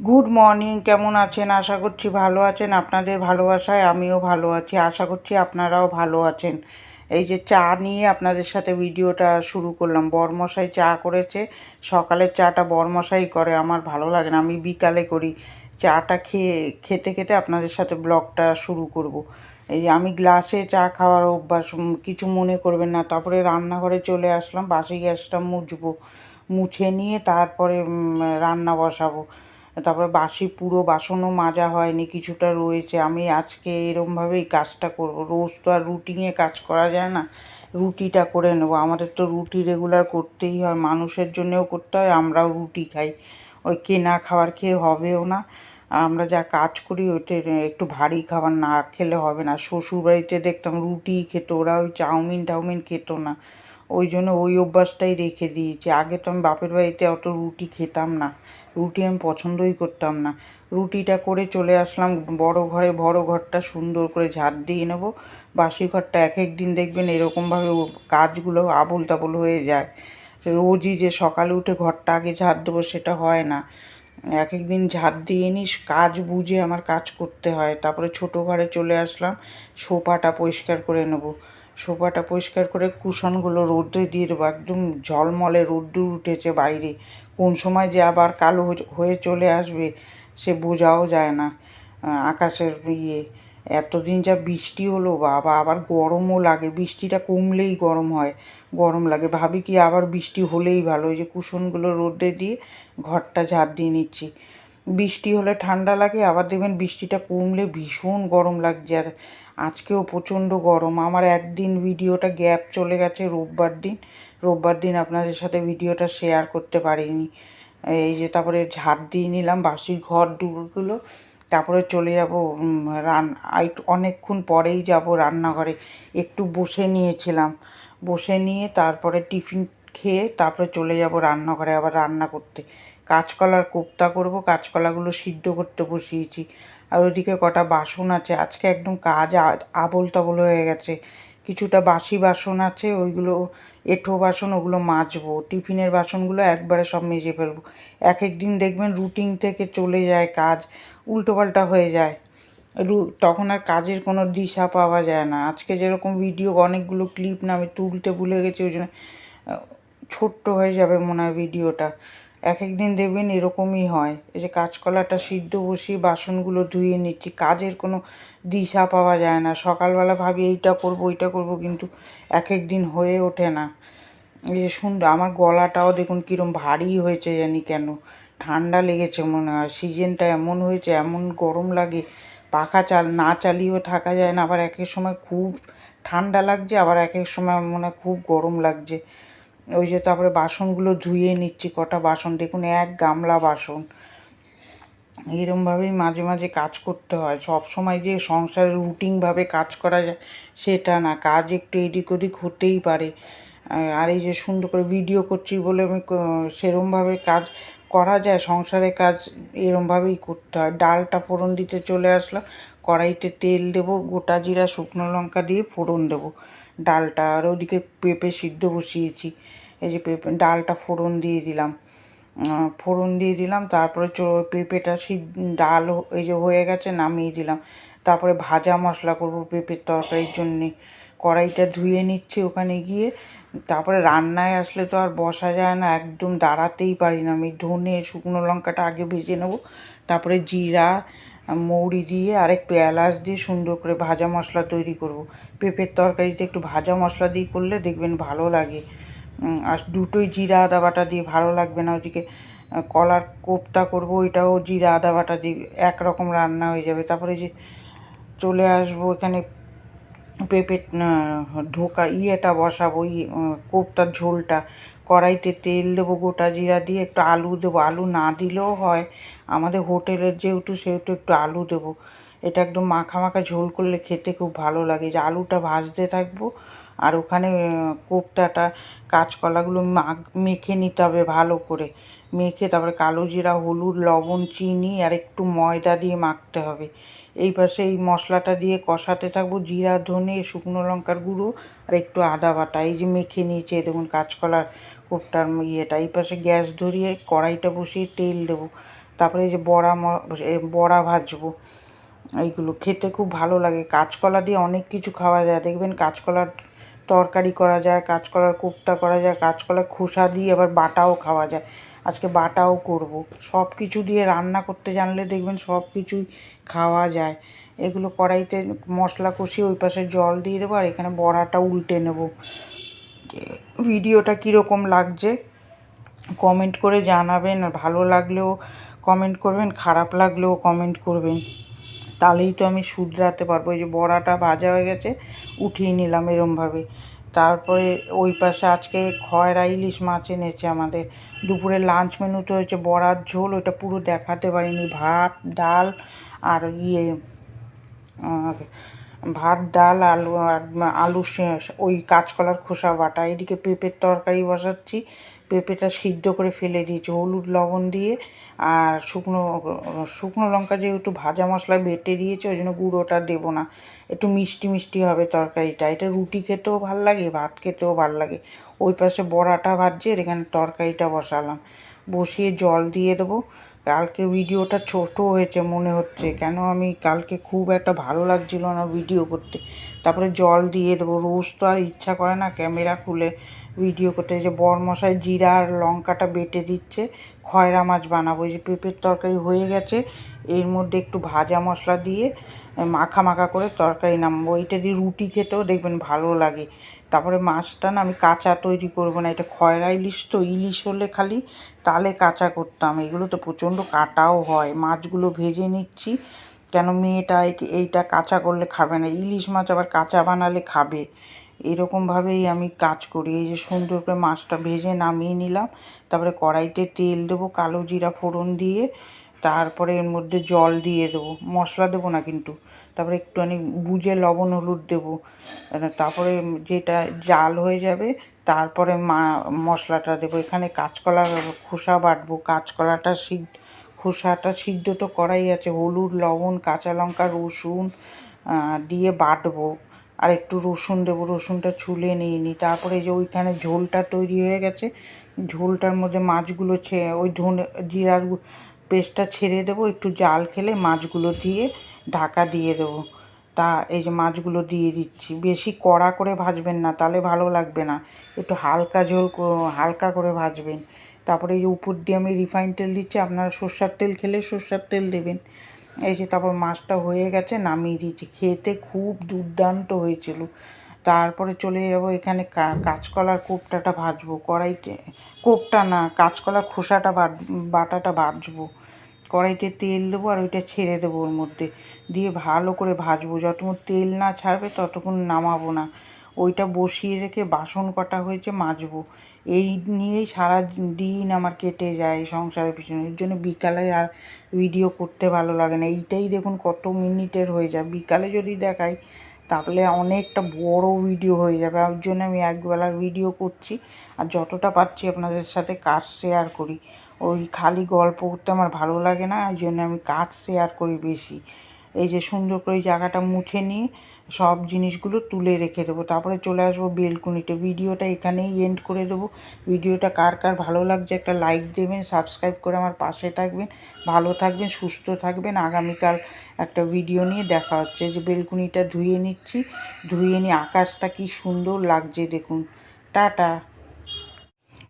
Good morning কেমন আছেন? আশা করছি ভালো আছেন। আপনাদের ভালোবাসায় আমিও ভালো আছি। আশা করছি আপনারাও ভালো আছেন। এই যে চা নিয়ে আপনাদের সাথে ভিডিওটা শুরু করলাম। বরমশাই চা করেছে। সকালের চাটা বরমশাই করে। আমার ভালো লাগে না। আমি বিকালে করি। চাটা খেয়ে, খেতে খেতে আপনাদের সাথে ব্লগটা শুরু করব। এই আমি গ্লাসে চা খাওয়ার অভ্যাস কিছু মনে করবেন না। তারপরে রান্নাঘরে চলে আসলাম। বাসি গ্যাসটা মুছবো। মুছে নিয়ে তারপরে রান্না বসাবো। তারপরে বাসি পুরো বাসনও মাজা হয়নি, কিছুটা রয়েছে। আমি আজকে এরমভাবেই কাজটা করব। রোজ তো আর রুটিনে কাজ করা যায় না, রুটিটা করে নেব। আমাদের তো রুটি রেগুলার করতেই হয়, মানুষের জন্যেও করতে হয়, আমরাও রুটি খাই। ওই কেনা খাবার খেয়ে হবেও না। আমরা যা কাজ করি ওইটা একটু ভারী খাবার না খেলে হবে না। শ্বশুরবাড়িতে দেখতাম রুটিই খেত, ওরা ওই চাউমিন টাউমিন খেত না। ওই জন্য ওই অভ্যাসটাই রেখে দিয়েছি। আগে তো আমি বাপের বাড়িতে অত রুটি খেতাম না। রুটি আমি পছন্দই করতাম না। রুটিটা করে চলে আসলাম বড় ঘরে। বড় ঘরটা সুন্দর করে ঝাড় দিয়ে নেব। বাসি ঘরটা এক এক দিন দেখবেন এরকমভাবে কাজগুলো আবল তাবল হয়ে যায়। রোজই যে সকালে উঠে ঘরটা আগে ঝাড় দেবো সেটা হয় না। এক এক দিন ঝাড় দিয়ে নিস কাজ বুঝে আমার কাজ করতে হয়। তারপরে ছোটো ঘরে চলে আসলাম, সোফাটা পরিষ্কার করে নেব। সোফাটা পরিষ্কার করে কুশনগুলো রোদে দিয়ে দেবো, একদম ঝলমলে রোদ্দুর উঠেছে বাইরে। কোন সময় যে আবার কালো হয়ে- হয়ে চলে আসবে, সে বোঝাও যায় না আকাশের ইয়ে। এতদিন যা বৃষ্টি হলো, বাবা, আবার গরমও লাগে। বৃষ্টিটা কমলেই গরম হয়, গরম লাগে। ভাবি কি আবার বৃষ্টি হলেই ভালো, ওই যে কুশনগুলো রোদে দিয়ে ঘরটা ঝাড় দিয়ে নিচ্ছি। বৃষ্টি হলে ঠান্ডা লাগে, আবার দেখবেন বৃষ্টিটা কমলে ভীষণ গরম লাগছে। আর আজকেও প্রচণ্ড গরম। আমার একদিন ভিডিওটা গ্যাপ চলে গেছে রোববার দিন। রোববার দিন আপনাদের সাথে ভিডিওটা শেয়ার করতে পারিনি। এই যে তারপরে ঝাড় দিয়ে নিলাম, বাসি ঘর দুগুলো তারপরে চলে যাব রান অনেকক্ষণ পরেই যাব রান্নাঘরে। একটু বসে নিয়েছিলাম। বসে নিয়ে তারপরে টিফিন খেয়ে তারপরে চলে যাব রান্নাঘরে আবার রান্না করতে। কাঁচকলার কোপ্তা করব, কাঁচকলাগুলো সিদ্ধ করতে বসিয়েছি। আর ওইদিকে কটা বাসন আছে। আজকে একদম কাজ আবোল তাবোল হয়ে গেছে। কিছুটা বাসি বাসন আছে, ওইগুলো এঁঠো বাসন, ওগুলো মাজবো। টিফিনের বাসনগুলো একবারে সব মেজে ফেলব। এক এক দিন দেখবেন রুটিন থেকে চলে যায় কাজ, উল্টোপাল্টা হয়ে যায়। রু, তখন আর কাজের কোনো দিশা পাওয়া যায় না। আজকে যেরকম ভিডিও অনেকগুলো ক্লিপ না আমি তুলতে ভুলে গেছি, ওই জন্য ছোট্ট হয়ে যাবে মনে হয় ভিডিওটা এক এক দিন দেখবেন এরকমই হয়। এই যে কাঁচকলাটা সিদ্ধ বসিয়ে বাসনগুলো ধুয়ে নিচ্ছি, কাজের কোনো দিশা পাওয়া যায় না। সকালবেলা ভাবি এইটা করব, ওইটা করব, কিন্তু এক এক দিন হয়ে ওঠে না। এই যে সুন্দর, আমার গলাটাও দেখুন কীরকম ভারী হয়েছে জানি কেন। ঠান্ডা লেগেছে মনে হয়। সিজনটা এমন হয়েছে, এমন গরম লাগে, পাখা চাল, না চালিয়েও থাকা যায় না। আবার এক এক সময় খুব ঠান্ডা লাগছে, আবার এক এক সময় মনে হয় খুব গরম লাগছে। ওই যে তারপরে বাসনগুলো ধুয়ে নিচ্ছি, কটা বাসন, দেখুন এক গামলা বাসন। এরমভাবেই মাঝে মাঝে কাজ করতে হয়। সব সময় যে সংসারে রুটিনভাবে কাজ করা যায়, সেটা না। কাজ একটু এদিক ওদিক হতেই পারে। আর এই যে সুন্দর করে ভিডিও করছি বলে আমি সেরমভাবে কাজ করা যায়, সংসারে কাজ এরমভাবেই করতে হয়। ডালটা ফোড়ন দিতে চলে আসলাম, কড়াইতে তেল দেবো, গোটা জিরা, শুকনো লঙ্কা দিয়ে ফোড়ন দেবো। ডালটা, আর ওদিকে পেঁপে সিদ্ধ বসিয়েছি। এই যে পেঁপে, ডালটা ফোড়ন দিয়ে দিলাম। ফোড়ন দিয়ে দিলাম, তারপরে পেঁপেটা সিদ্ধ ডাল এই যে হয়ে গেছে, নামিয়ে দিলাম। তারপরে ভাজা মশলা করব পেঁপের তরকারির জন্যে। কড়াইটা ধুয়ে নিচ্ছি ওখানে গিয়ে। তারপরে রান্নায় আসলে তো আর বসা যায় না, একদম দাঁড়াতেই পারি না। আমি ধনে, শুকনো লঙ্কাটা আগে ভেজে নেব। তারপরে জিরা মৌরি দিয়ে আর একটু এলাচ দিয়ে সুন্দর করে ভাজা মশলা তৈরি করব। পেঁপের তরকারিতে একটু ভাজা মশলা দিয়ে করলে দেখবেন ভালো লাগে। আর দুটোই জিরা, আদা বাটা দিয়ে ভালো লাগবে না। ওইদিকে কলার কোপ্তা করব, ওইটাও জিরা, আদা বাটা দিয়ে একরকম রান্না হয়ে যাবে। তারপরে যে চলে আসব এখানে পেঁপে ঢোকা ইয়েটা বসাবো কোপ্তার ঝোলটা। কড়াইতে তেল দেবো, গোটা জিরা দিয়ে একটু আলু দেবো। আলু না দিলেও হয়। আমাদের হোটেলের যেহেতু, সেহেতু একটু আলু দেবো। এটা একদম মাখা মাখা ঝোল করলে খেতে খুব ভালো লাগে। যে আলুটা ভাজতে থাকব আর ওখানে কোপ্তাটা, কাঁচকলাগুলো মাখ মেখে নিতে হবে ভালো করে। মেখে, তারপরে কালো জিরা, হলুদ, লবণ, চিনি, আর একটু ময়দা দিয়ে মাখতে হবে। এই পাশে এই মশলাটা দিয়ে কষাতে থাকব জিরা, ধনে, শুকনো লঙ্কার গুঁড়ো, আর একটু আদা বাটা। এই যে মেখে নিয়েছে দেখুন কাঁচকলার কোপ্তার ইয়েটা। এই পাশে গ্যাস ধরিয়ে কড়াইটা বসিয়ে তেল দেবো। তারপরে এই যে বড়া বড়া ভাজবো। এইগুলো খেতে খুব ভালো লাগে। কাঁচকলা দিয়ে অনেক কিছু খাওয়া যায়। দেখবেন কাঁচকলার তরকারি করা যায়, কাঁচকলার কোপ্তা করা যায়, কাঁচকলার খোসা দিয়ে আবার বাটাও খাওয়া যায়। আজকে বাটাও করব। সব কিছু দিয়ে রান্না করতে জানলে দেখবেন সব কিছুই খাওয়া যায়। এগুলো কড়াইতে মশলা কষিয়ে ওই পাশে জল দিয়ে দেবো আর এখানে বড়াটা উল্টে নেব। ভিডিওটা কীরকম লাগছে কমেন্ট করে জানাবেন। ভালো লাগলেও কমেন্ট করবেন, খারাপ লাগলেও কমেন্ট করবেন। তাহলেই তো আমি শুধরাতে পারব। এই যে বড়াটা ভাজা হয়ে গেছে, উঠিয়ে নিলাম এরমভাবে। তারপরে ওই পাশে আজকে খয়রা ইলিশ মাছ এনেছে আমাদের। দুপুরে লাঞ্চ মেনুতে হয়েছে বড়ার ঝোল, ওইটা পুরো দেখাতে পারিনি, ভাত, ডাল আর ইয়ে ভাত, ডাল, আলু, আর আলু ওই কাঁচকলার খোসা বাটা। এদিকে পেঁপের তরকারি বসাচ্ছি। পেঁপেটা সিদ্ধ করে ফেলে দিয়েছি। হলুদ, লবণ দিয়ে। আর শুকনো শুকনো লঙ্কা যেহেতু ভাজা মশলা বেটে দিয়েছে, ওই জন্য গুঁড়োটা দেবো না। একটু মিষ্টি মিষ্টি হবে তরকারিটা। এটা রুটি খেতেও ভালো লাগে, ভাত খেতেও ভালো লাগে। ওই পাশে বড়াটা ভাজছে এখানে তরকারিটা বসালাম। বসিয়ে জল দিয়ে দেবো। কালকে ভিডিওটা ছোট হয়েছে মনে হচ্ছে। কেন আমি কালকে খুব একটা ভালো লাগছিল না ভিডিও করতে। তারপরে জল দিয়ে দেবো। রোজ তো আর ইচ্ছা করে না ক্যামেরা খুলে ভিডিও করতে। যে বরমশাই জিরা আর লঙ্কাটা বেটে দিচ্ছে, খয়রা মাছ বানাবো। যে পেঁপের তরকারি হয়ে গেছে, এর মধ্যে একটু ভাজা মশলা দিয়ে মাখা মাখা করে তরকারি নামবো। এইটা দিয়ে রুটি খেতেও দেখবেন ভালো লাগে। তারপরে মাছটা না আমি কাঁচা তৈরি করব না। এটা খয়রা ইলিশ তো, ইলিশ হলে খালি তালে কাঁচা করতাম। এগুলো তো প্রচণ্ড কাটাও হয়। মাছগুলো ভেজে নিচ্ছি কেন মেয়েটা এই- এইটা কাঁচা করলে খাবে না? ইলিশ মাছ আবার কাঁচা বানালে খাবে। এরকমভাবেই আমি কাজ করি। এই যে সুন্দর করে মাছটা ভেজে নামিয়ে নিলাম। তারপরে কড়াইতে তেল দেবো, কালো জিরা ফোড়ন দিয়ে। তারপরে এর মধ্যে জল দিয়ে দেবো। মশলা দেবো না কিন্তু। তারপরে একটুখানি বুঝে লবণ, হলুদ দেবো। তারপরে যেটা জাল হয়ে যাবে, তারপরে মা, মশলাটা দেবো। এখানে কাঁচকলার খোসা বাটবো। কাঁচকলাটা সিদ্ধ খোসাটা সিদ্ধ তো করাই আছে। হলুদ, লবণ, কাঁচা লঙ্কা, রসুন দিয়ে বাটবো। আর একটু রসুন দেবো, রসুনটা ছুলে নিয়ে নিই তারপরে যে ওইখানে ঝোলটা তৈরি হয়ে গেছে, ঝোলটার মধ্যে মাছগুলো ছে, ওই ধনে, জিরার পেস্টটা ছেড়ে দেবো, একটু জাল খেলে মাছগুলো দিয়ে ঢাকা দিয়ে দেবো। তা এই যে মাছগুলো দিয়ে দিচ্ছি। বেশি কড়া করে ভাজবেন না, তাহলে ভালো লাগবে না। একটু হালকা ঝোল হালকা করে ভাজবেন। তারপরে এই যে উপর দিয়ে আমি রিফাইন তেল দিচ্ছি, আপনারা সর্ষার তেল খেলে সর্ষার তেল দেবেন। এই যে তারপর মাছটা হয়ে গেছে, নামিয়ে দিয়েছি। খেতে খুব দুর্দান্ত হয়েছিল। তারপরে চলে যাব এখানে কাঁচকলার কোপ্তাটা ভাজবো, কড়াইতে, কোপ্তা না, কাঁচকলার খোসাটা বাট, বাটাটা ভাজবো। কড়াইতে তেল দেবো আর ওইটা ছেড়ে দেবো ওর মধ্যে। দিয়ে ভালো করে ভাজবো। যতক্ষণ তেল না ছাড়বে ততক্ষণ নামাবো না। ওইটা বসিয়ে রেখে বাসন কটা হয়েছে, মাজবো। এই নিয়েই সারা দিন আমার কেটে যায় সংসারের পিছনে। এর জন্য বিকালে আর ভিডিও করতে ভালো লাগে না। এইটাই দেখুন কত মিনিটের হয়ে যায়। বিকালে যদি দেখাই, তাহলে অনেকটা বড় ভিডিও হয়ে যাবে। ওর জন্য আমি একবেলার ভিডিও করছি আর যতটা পারছি আপনাদের সাথে কাজ শেয়ার করি। ওই খালি গল্প করতে আমার ভালো লাগে না, ওই জন্য আমি কাজ শেয়ার করি বেশি। এই যে সুন্দর করে জায়গাটা মুছে নিয়ে সব জিনিসগুলো তুলে রেখে দেবো। তারপরে চলে আসব বেলকুনিতে। ভিডিওটা এখানেই এন্ড করে দেবো। ভিডিওটা কার কার ভালো লাগছে একটা লাইক দেবেন সাবস্ক্রাইব করে আমার পাশে থাকবেন। ভালো থাকবেন, সুস্থ থাকবেন। আগামীকাল একটা ভিডিও নিয়ে দেখা হচ্ছে। যে বেলকুনিটা ধুয়ে নিচ্ছি। ধুয়ে নিয়ে আকাশটা কি সুন্দর লাগছে দেখুন। টাটা।